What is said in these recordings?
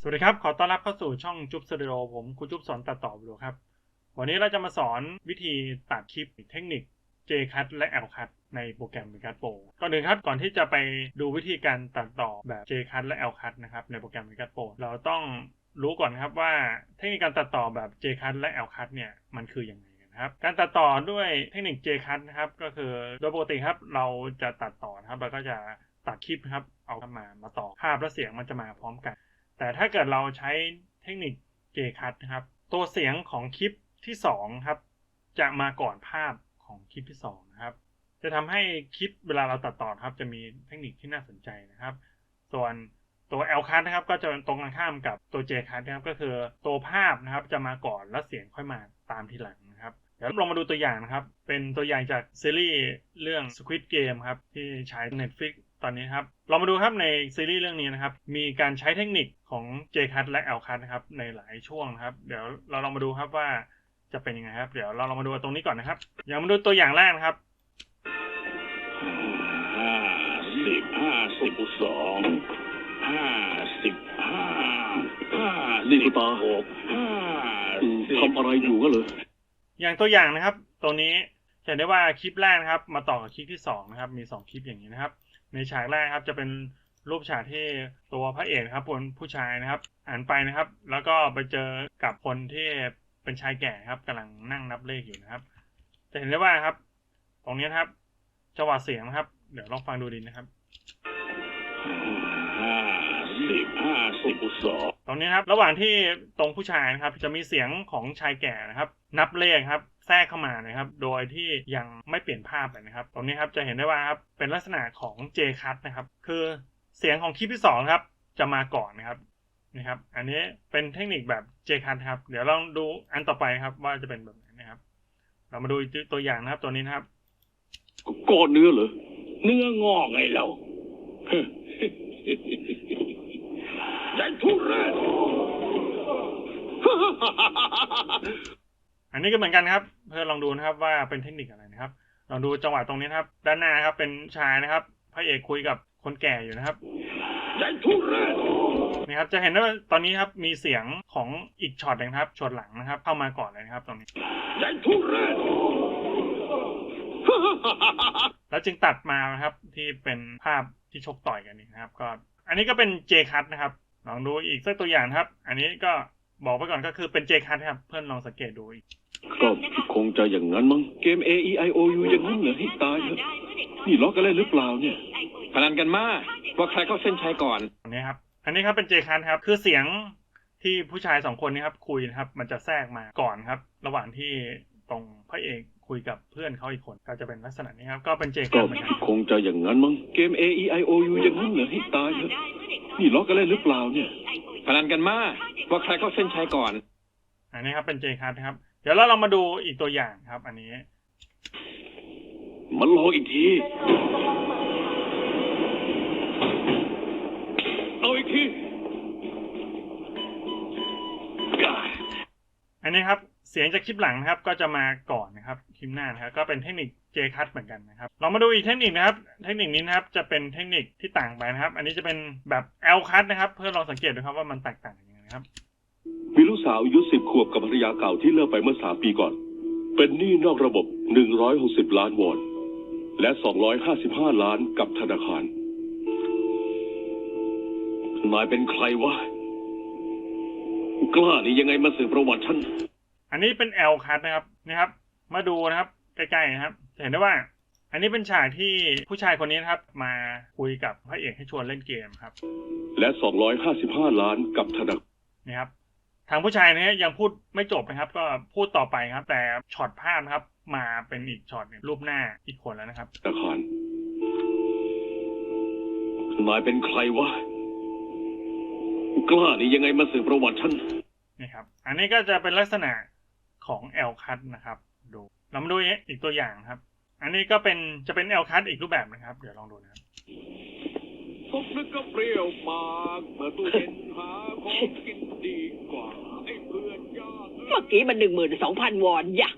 สวัสดีครับ ขอต้อนรับเข้าสู่ช่องจุ๊บสตูดิโอผมครูจุ๊บสอนตัดต่อวิดีโอครับ วันนี้เราจะมาสอนวิธีตัดคลิปเทคนิค JCut และ LCut ในโปรแกรม Vegas Pro ก่อนอื่นครับ ก่อนที่จะไปดูวิธีการตัดต่อแบบ JCut และ LCut นะครับในโปรแกรม Vegas Pro เราต้องรู้ก่อนครับว่าเทคนิคการตัดต่อแบบ JCut และ LCut เนี่ยมันคือยังไงกันครับการตัดต่อด้วยเทคนิค JCut นะครับก็คือโดยปกติครับเราจะตัดต่อนะครับเราก็จะตัดคลิปนะครับเอามามาต่อภาพและเสียงมันจะมาพร้อมกัน แต่ถ้าเกิดเราใช้เทคนิค J-Cut นะครับ ตัวเสียงของคลิปที่2ครับ จะมาก่อนภาพของคลิปที่2นะครับ จะทำให้คลิปเวลาเราตัดต่อครับ จะมีเทคนิคที่น่าสนใจนะครับ ส่วนตัว L cut นะครับ ก็จะตรงกันข้ามกับตัว J cut นะครับ ก็คือตัวภาพนะครับจะมาก่อนแล้วเสียงค่อยมาตามทีหลังนะครับ เดี๋ยวลองมาดูตัวอย่างนะครับ เป็นตัวอย่างจากซีรีส์เรื่อง Squid Game ครับ ที่ใช้ Netflix ตอนนี้ครับ เรามาดูครับในซีรีส์เรื่องนี้นะครับ มีการใช้เทคนิคของ J cut และ L cut นะครับในหลายช่วงนะครับ เดี๋ยวเราลองมาดูครับว่าจะเป็นยังไงครับ เดี๋ยวเราลองมาดูตรงนี้ก่อนนะครับ อย่างมาดูตัวอย่างแรกนะครับห้าสิบห้าสิบสองห้าสิบห้าห้านี่คุณตาหกห้าอืมสิบทำอะไรอยู่ก็เลยอย่างตัวอย่างนะครับตรงนี้จะเห็นได้ว่าคลิปแรกนะครับ มาต่อกับคลิปที่สองนะครับ มีสองคลิปอย่างนี้นะครับ ในฉากแรกครับจะเป็นรูปฉากที่ตัวพระเอกครับบนผู้ชายนะครับอ่านไปนะครับ แล้วก็ไปเจอกับคนที่เป็นชายแก่ครับกำลังนั่งนับเลขอยู่นะครับ จะเห็นได้ว่าครับ ตรงนี้นะครับจังหวะเสียงนะครับ เดี๋ยวลองฟังดูดีนะครับ สิบห้าสิบสองตรงนี้นะครับ ระหว่างที่ตรงผู้ชายนะครับ จะมีเสียงของชายแก่นะครับ นับเลขครับแทรกเข้ามานะครับ โดยที่ยังไม่เปลี่ยนภาพเลยนะครับ ตรงนี้ครับจะเห็นได้ว่าครับเป็นลักษณะของ J cut นะครับ คือเสียงของคลิปที่สองครับ จะมาก่อนนะครับนะครับ อันนี้เป็นเทคนิคแบบ J cut ครับ เดี๋ยวลองดูอันต่อไปครับ ว่าจะเป็นแบบไหนนะครับ เรามาดูตัวอย่างนะครับ ตัวนี้นะครับก้อนเนื้อเหรอเนื้องอกไงเรา ใจทุเรศ อันนี้ก็เหมือนกันครับ เพื่อลองดูนะครับว่าเป็นเทคนิคอะไรนะครับ ลองดูจังหวะตรงนี้นะครับ ด้านหน้านะครับเป็นชายนะครับ พระเอกคุยกับคนแก่อยู่นะครับใจทุเรศนะครับ จะเห็นว่าตอนนี้ครับมีเสียงของอีกช็อตหนึงครับช็อตหลังนะครับ เข้ามาก่อนเลยนะครับ ตรงนี้ใจทุเรศ แล้วจึงตัดมานะครับที่เป็นภาพที่ชกต่อยกันนี่นะครับ ก็ อันนี้ก็เป็น J cut นะครับ ลองดูอีกสักตัวอย่างนะครับ อันนี้ก็บอกไปก่อนก็คือเป็น J cut ครับ เพื่อนลองสังเกตดูอีกก็คงจะอย่างนั้นมั้งเกม A E I O U อย่างนั้นเหรอให้ตายเถอะนี่ล้อกันเล่นหรือเปล่าเนี่ยพนันกันมากว่าใครเข้าเส้นชัยก่อนอันนี้ครับ อันนี้ครับเป็นเจคันครับ คือเสียงที่ผู้ชายสองคนนี้ครับคุยนะครับ มันจะแทรกมาก่อนครับ ระหว่างที่ตรงพระเอกคุยกับเพื่อนเขาอีกคนก็จะเป็นลักษณะนี้ครับ ก็เป็นเจคัก็นเหมือนกันคงจะอย่างนั้นมั้งเกม A E I O U อย่างนั้นเหรอให้ตายเถอะ นี่ล้อกันเล่นหรือเปล่าเนี่ยพนันกันมากว่าใครเข้าเส้นชัยก่อน อันนี้ครับเป็นเจคันครับ เดี๋ยวเราลองมาดูอีกตัวอย่างครับ อันนี้ มันลองอีกที เอาอีกทีอันนี้ครับ เสียงจากคลิปหลังนะครับ ก็จะมาก่อนนะครับ คลิปหน้านะครับก็เป็นเทคนิค J cut เหมือนกันนะครับเรามาดูอีกเทคนิคนะครับ เทคนิคนี้นะครับจะเป็นเทคนิคที่ต่างไปนะครับ อันนี้จะเป็นแบบ L cut นะครับ เพื่อลองสังเกตดูครับว่ามันแตกต่างกันยังไงนะครับ มีลูกสาวอายุสิบขวบกับภรรยาเก่าที่เลิกไปเมื่อสามปีก่อน เป็นหนี้นอกระบบหนึ่งร้อยหกสิบล้านวอน และสองร้อยห้าสิบห้าล้านกับธนาคารนายเป็นใครวะกล้านี่ยังไงมาสืบประวัติฉันอันนี้เป็น L cut นะครับนะครับ มาดูนะครับใกล้ๆนะครับจะ เห็นได้ว่า อันนี้เป็นฉากที่ผู้ชายคนนี้นะครับ มาคุยกับพระเอกให้ชวนเล่นเกมครับ และสองร้อยห้าสิบห้าล้านกับธนาคารนี่ครับ ทางผู้ชายเนี้ยังพูดไม่จบนะครับ ก็พูดต่อไปครับ แต่ช็อตภาพนะครับ มาเป็นอีกช็อตหนึ่งรูปหน้าอีกคนแล้วนะครับธนาคารนายเป็นใครวะ กล้านี่ยังไงมาสืบประวัติฉันนี่ครับ อันนี้ก็จะเป็นลักษณะของ L cut นะครับ ดูเรามาดูอีกตัวอย่างครับ อันนี้ก็เป็นจะเป็น L cut อีกรูปแบบนะครับ เดี๋ยวลองดูนะครับพกนึกก็เปรี้ยวปากเมื่อตู้เย็นหาของกินดีกว่าไอ้เพื่อนยากเมื่อกี้มันหนึ่งหมื่นสองพันวอนอย่า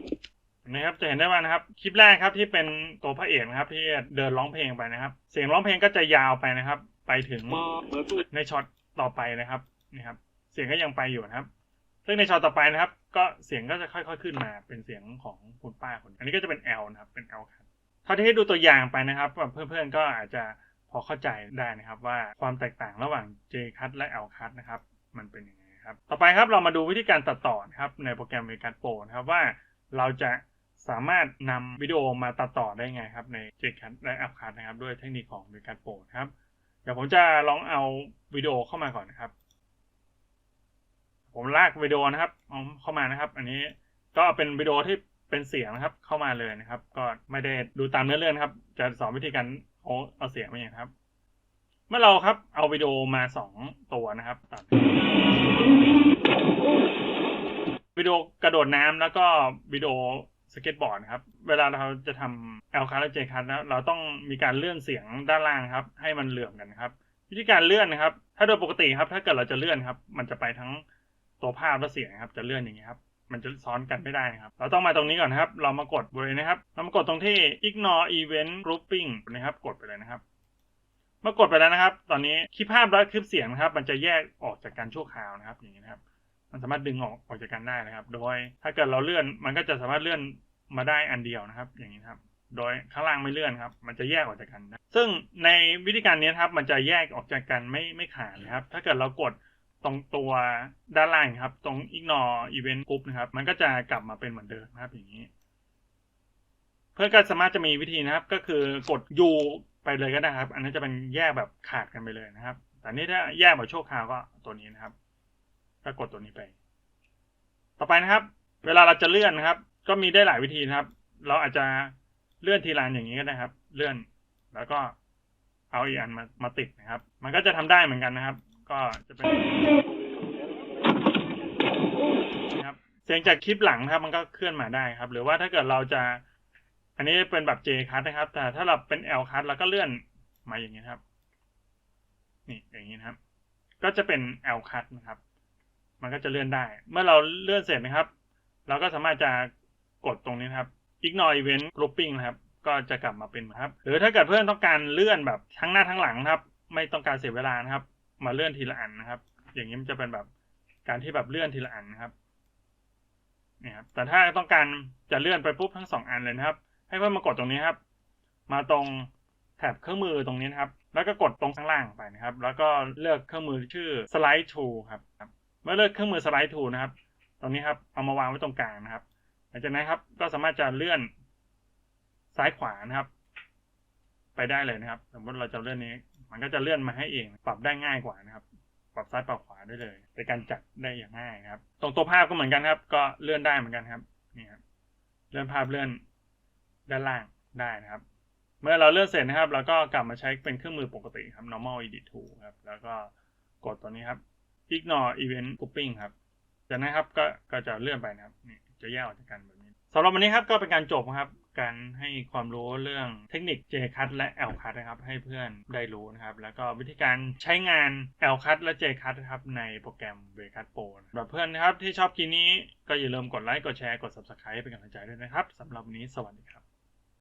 นะครับจะเห็นได้ว่านะครับคลิปแรกครับที่เป็นตัวพระเอกนะครับที่เดินร้องเพลงไปนะครับ เสียงร้องเพลงก็จะยาวไปนะครับ ไปถึงมาเมื่อตู้ในช็อตต่อไปนะครับนี่ครับ เสียงก็ยังไปอยู่นะครับ ซึ่งในช็อตต่อไปนะครับ ก็เสียงก็จะค่อย ๆ ขึ้นมาเป็นเสียงของคุณป้าคน อันนี้ก็จะเป็น L นะครับ เป็น L คัทเท่าที่ให้ดูตัวอย่างไปนะครับ เพื่อนๆก็อาจจะพอเข้าใจได้นะครับ ว่าความแตกต่างระหว่าง J คัทและ L คัทนะครับ มันเป็นยังไงครับ ต่อไปครับเรามาดูวิธีการตัดต่อนะครับในโปรแกรม v คัทโปรนะครับว่าเราจะสามารถนำวิดีโอมาตัดต่อได้ไงครับใน J Cut และ L Cut นะครับ ด้วยเทคนิคของ v คัทโปรครับ เดี๋ยวผมจะลองเอาวิดีโอเข้ามาก่อนนะครับ ผมลากวิดีโอนะครับเอาเข้ามานะครับ อันนี้ก็เป็นวิดีโอที่เป็นเสียงนะครับ เข้ามาเลยนะครับ ก็ไม่ได้ดูตามเนื้อเรื่องครับ จะสอนวิธีการเอาเอาเสียงมาอย่างครับ เมื่อเราครับเอาวิดีโอมาสองตัวนะครับตัดวิดีโอกระโดดน้ำแล้วก็วิดีโอสเก็ตบอร์ดครับ เวลาเราจะทำ L คัทและ J คัทแล้วเราต้องมีการเลื่อนเสียงด้านล่างครับ ให้มันเหลื่อมกันครับ วิธีการเลื่อนนะครับ ถ้าโดยปกติครับ ถ้าเกิดเราจะเลื่อนครับ มันจะไปทั้ง ตัวภาพและเสียงครับจะเลื่อนอย่างนี้ครับมันจะซ้อนกันไม่ได้นะครับ เราต้องมาตรงนี้ก่อนนะครับ เรามากดบริเวณนะครับ เรามากดตรงที่ ignore event grouping นะครับ กดไปเลยนะครับ เมื่อกดไปแล้วนะครับ ตอนนี้คลิปภาพและคลิปเสียงนะครับ มันจะแยกออกจากกันชั่วคราวนะครับ อย่างนี้นะครับ มันสามารถดึงออกออกจากกันได้นะครับ โดยถ้าเกิดเราเลื่อน มันก็จะสามารถเลื่อนมาได้อันเดียวนะครับ อย่างนี้ครับ โดยข้างล่างไม่เลื่อนครับ มันจะแยกออกจากกันนะซึ่งในวิธีการนี้ครับ มันจะแยกออกจากกันไม่ไม่ขาดนะครับ ถ้าเกิดเรากด ตรงตัวด้านล่างครับ ตรง ignore event group นะครับ มันก็จะกลับมาเป็นเหมือนเดิมนะครับอย่างนี้ เพื่อนก็สามารถจะมีวิธีนะครับ ก็คือกด U ไปเลยก็ได้ครับ อันนี้นจะเป็นแยกแบบขาดกันไปเลยนะครับ แต่นี่ถ้าแยกแบบโชั่วคราวก็ตัวนี้นะครับ ก็กดตัวนี้ไป ต่อไปนะครับ เวลาเราจะเลื่อนนะครับ ก็มีได้หลายวิธีนะครับ เราอาจจะเลื่อนทีละอันอย่างนี้ก็ได้ครับ เลื่อนแล้วก็เอาอีกอันมามาติดนะครับ มันก็จะทำได้เหมือนกันนะครับ ก็จะเป็นนะครับเสียงจากคลิปหลังนะครับ มันก็เคลื่อนมาได้ครับ หรือว่าถ้าเกิดเราจะ อันนี้เป็นแบบ J cut นะครับ แต่ถ้าเราเป็น L cut เราก็เลื่อนมาอย่างนี้ครับนี่อย่างนี้นะครับ ก็จะเป็น L cut นะครับ มันก็จะเลื่อนได้ เมื่อเราเลื่อนเสร็จนะครับ เราก็สามารถจะกดตรงนี้นะครับ ignore event grouping นะครับ ก็จะกลับมาเป็นครับ หรือถ้าเกิดเพื่อนต้องการเลื่อนแบบทั้งหน้าทั้งหลังครับ ไม่ต้องการเสียเวลานะครับ มาเลื่อนทีละอันนะครับ อย่างนี้มันจะเป็นแบบการที่แบบเลื่อนทีละอันนะครับนี่ครับแต่ถ้าต้องการจะเลื่อนไปปุ๊บทั้งสองอันเลยนะครับ ให้เพื่อนมากดตรงนี้ครับ มาตรงแถบเครื่องมือตรงนี้นะครับ แล้วก็กดตรงข้างล่างไปนะครับ แล้วก็เลือกเครื่องมือชื่อ slide tool ครับเมื่อเลือกเครื่องมือ slide tool นะครับ ตรงนี้ครับเอามาวางไว้ตรงกลางนะครับ หลังจากนั้นครับก็สามารถจะเลื่อนซ้ายขวานะครับ ไปได้เลยนะครับ สมมติเราจะเลื่อนนี้ มันก็จะเลื่อนมาให้เองปรับได้ง่ายกว่านะครับ ปรับซ้ายปรับขวาได้เลยในการจัดได้อย่างง่ายนะครับ ตรงตัวภาพก็เหมือนกันครับ ก็เลื่อนได้เหมือนกันครับนี่ครับเลื่อนภาพเลื่อนด้านล่างได้นะครับ เมื่อเราเลื่อนเสร็จนะครับเราก็กลับมาใช้เป็นเครื่องมือปกติครับ normal edit tool ครับแล้วก็กดตัวนี้ครับ ignore event grouping ครับจากนั้นครับก็ก็จะเลื่อนไปนะครับนี่จะแยกออกจากกันแบบนี้สำหรับวันนี้ครับก็เป็นการจบครับ การให้ความรู้เรื่องเทคนิค J cut และ L cut นะครับให้เพื่อนได้รู้นะครับ แล้วก็วิธีการใช้งาน L cut และ J cut นะครับในโปรแกรม v cut pro สำหรับเพื่อนนะครับที่ชอบคลิปนี้ก็อย่าลืมกดไลค์กดแชร์กด subscribe เป็นกำลังใจด้วยนะครับสำหรับวันนี้สวัสดีครับ